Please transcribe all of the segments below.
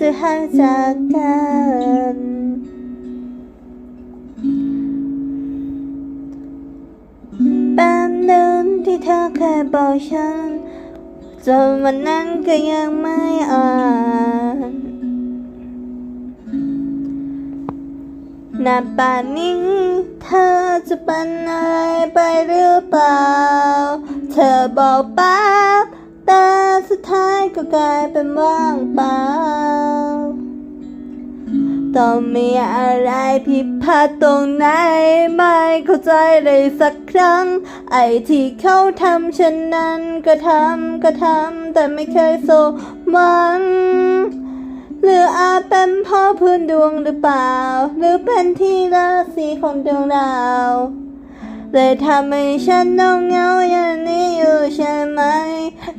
จะห่างจากกันแบบนั้นที่เธอเคยบอกฉันจนวันนั้นก็ยังไม่อ่านนาป่านนี้เธอจะเป็นอะไรไปหรือเปล่า เธอบอกป้า ก็กลายเป็นว่างเปล่าต้องมีอะไรผิดพลาดตรงไหน ไม่เข้าใจเลยสักครั้ง ไอ้ที่เขาทำฉันนั้นก็ทำก็ทำแต่ไม่เคยสมหวังหรืออาจเป็นพ่อพื้นดวงหรือเปล่า หรือเป็นที่ราศีของดวงดาว เลยทำให้ฉันต้องเหงาอย่างนี้อยู่ใช่ไหม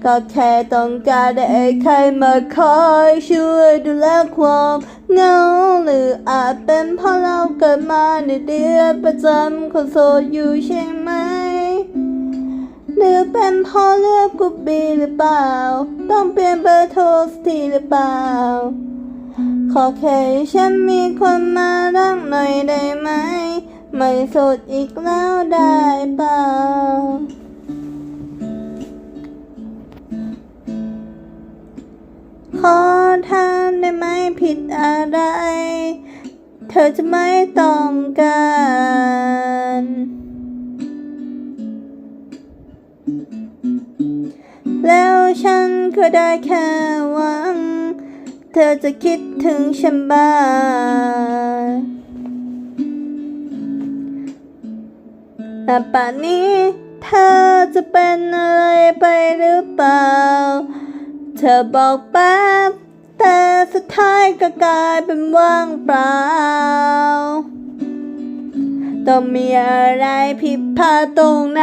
ก็แค่ต้องการได้ใครมาคอยช่วยดูแลความเหงาหรืออาจเป็นเพราะเราเกิดมาในเดือนประจำคนโสดอยู่ใช่ไหมหรือเป็นเพราะเลือกกุบบีหรือเปล่า ต้องเปลี่ยนเบอร์โทรสักทีหรือเปล่า ขอแค่ฉันมีคนมารักหน่อยได้ ไหมไม่โสดอีกแล้วได้เปล่าขอทานได้ไหมผิดอะไร เธอจะไม่ต้องการแล้วฉันก็ได้แค่หวัง เธอจะคิดถึงฉันบ้าง แต่ป่านนี้เธอจะเป็นอะไรไปหรือเปล่า เธอบอกแป๊บแต่สุดท้ายก็กลายเป็นว่างเปล่า ต้องมีอะไรผิดพลาดตรงไหน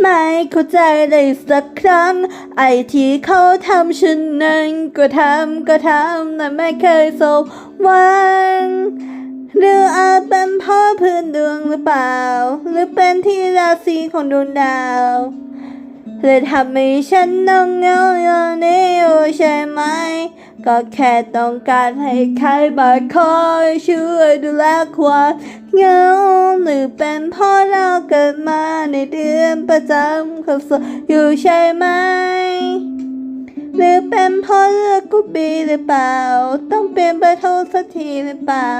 ไม่เข้าใจเลยสักครั้ง ไอที่เขาทำฉันนั้นก็ทำก็ทำแต่ไม่เคยสมหวัง หรืออาจเป็นพ่อพื้นดวงหรือเปล่า หรือเป็นที่ราศีของดวงดาวเลยทำให้ฉันต้องเงาอย่างนี้อยู่ใช่ไหม ก็แค่ต้องการให้ใครมาคอยช่วยดูแลความเหงาหรือเป็นพราะเราเกิดมาในเดือนประจำเขาสอยู่ใช่ไหมหรือเป็นพราะเลือกกุบบีหรือเปล่า ต้องเปลี่ยนเบอร์โทรสักทีหรือเปล่า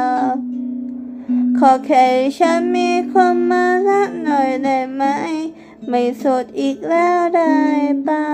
ขอแค่ฉันมีความมารักหน่อยได้ไหม ไม่โสดอีกแล้วได้ป่า